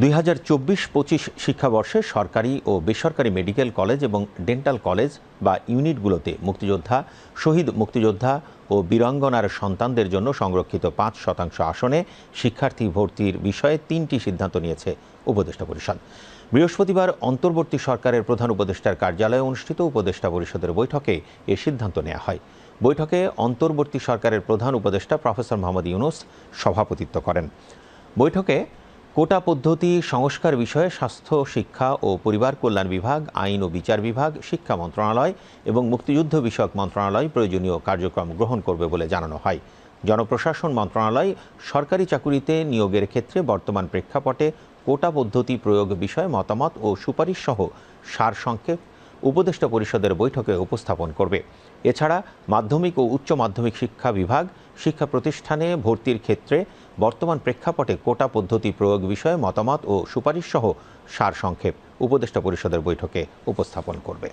দুই হাজার চব্বিশ পঁচিশ শিক্ষাবর্ষে সরকারি ও বেসরকারি মেডিকেল কলেজ এবং ডেন্টাল কলেজ বা ইউনিটগুলোতে মুক্তিযোদ্ধা, শহীদ মুক্তিযোদ্ধা ও বীরাঙ্গনার সন্তানদের জন্য সংরক্ষিত পাঁচ শতাংশ আসনে শিক্ষার্থী ভর্তির বিষয়ে তিনটি সিদ্ধান্ত নিয়েছে উপদেষ্টা পরিষদ। বৃহস্পতিবার অন্তর্বর্তী সরকারের প্রধান উপদেষ্টার কার্যালয়ে অনুষ্ঠিত উপদেষ্টা পরিষদের বৈঠকে এ সিদ্ধান্ত নেওয়া হয়। বৈঠকে অন্তর্বর্তী সরকারের প্রধান উপদেষ্টা প্রফেসর মোহাম্মদ ইউনুস সভাপতিত্ব করেন। বৈঠকে কোটা পদ্ধতি, সংস্কার বিষয়ে স্বাস্থ্য, শিক্ষা ও পরিবার কল্যাণ বিভাগ, আইন ও বিচার বিভাগ, শিক্ষা মন্ত্রণালয় এবং মুক্তিযুদ্ধ বিষয়ক মন্ত্রণালয় প্রয়োজনীয় কার্যক্রম গ্রহণ করবে বলে জানানো হয়। জনপ্রশাসন মন্ত্রণালয় সরকারি চাকুরিতে নিয়োগের ক্ষেত্রে বর্তমান প্রেক্ষাপটে কোটা পদ্ধতি প্রয়োগ বিষয়ে মতামত ও সুপারিশ সহ সারসংক্ষেপ উপদেষ্টা পরিষদের বৈঠকে উপস্থাপন করবে। এছাড়া মাধ্যমিক ও উচ্চ মাধ্যমিক শিক্ষা বিভাগ, শিক্ষা প্রতিষ্ঠানে ভর্তির ক্ষেত্রে বর্তমান প্রেক্ষাপটে কোটা পদ্ধতি প্রয়োগ বিষয়ে মতামত ও সুপারিশ সহ সারসংক্ষেপ উপদেষ্টা পরিষদের বৈঠকে উপস্থাপন করবে।